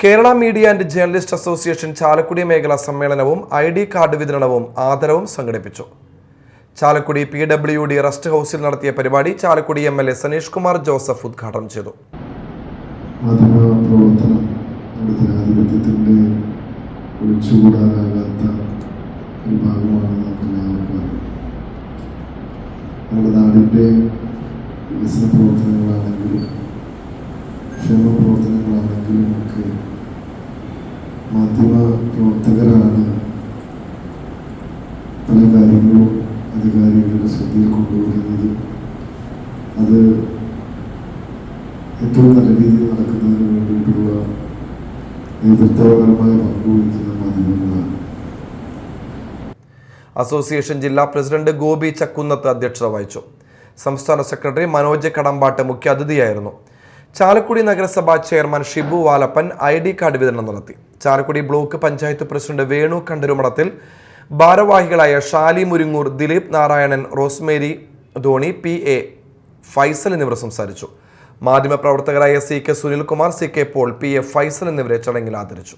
Kerala media and journalist association Chalakudy മേഖലാ സമ്മേളനവും I D card വിതരണവും ആദരവും സംഘടിപ്പിച്ചു. Chalakudy P W D rest ഹൗസിൽ നടത്തിയ പരിപാടി Chalakudy M L A Saneesh Kumar Joseph ഉദ്ഘാടനം ചെയ്തു. നമ്മുടെ നാടിന്റെ വികസന പ്രവർത്തനങ്ങളാണെങ്കിലും ക്ഷേമ ഒക്കെ മാധ്യമ പ്രവർത്തകരാണ് പല കാര്യങ്ങളും അധികാരികളുടെ ശ്രദ്ധയിൽ കൊണ്ടുവരുന്നത്. അത് ഏറ്റവും നല്ല രീതിയിൽ നടക്കുന്നതിന് വേണ്ടിയിട്ടുള്ള നേതൃത്വപരമായ പങ്കുവഹിക്കുന്ന മാധ്യമങ്ങളാണ്. അസോസിയേഷൻ ജില്ലാ പ്രസിഡന്റ് ഗോപി ചക്കുന്നത്ത് അധ്യക്ഷത വഹിച്ചു. സംസ്ഥാന സെക്രട്ടറി മനോജ് കടമ്പാട്ട് മുഖ്യാതിഥിയായിരുന്നു. ചാലക്കുടി നഗരസഭാ chairman Shibu Valappan I D card വിതരണം നടത്തി. ചാലക്കുടി ബ്ലോക്ക് പഞ്ചായത്ത് പ്രസിഡന്റ് വേണു കണ്ടരുമടത്തിൽ ഭാരവാഹികളായ Shali Muringoor Dileep Narayanan Rosemary Dhoni P A Faisal എന്നിവർ സംസാരിച്ചു. മാധ്യമപ്രവർത്തകരായ C K Sunilkumar C K Paul P A Faisal എന്നിവരെ ചടങ്ങിൽ ആദരിച്ചു.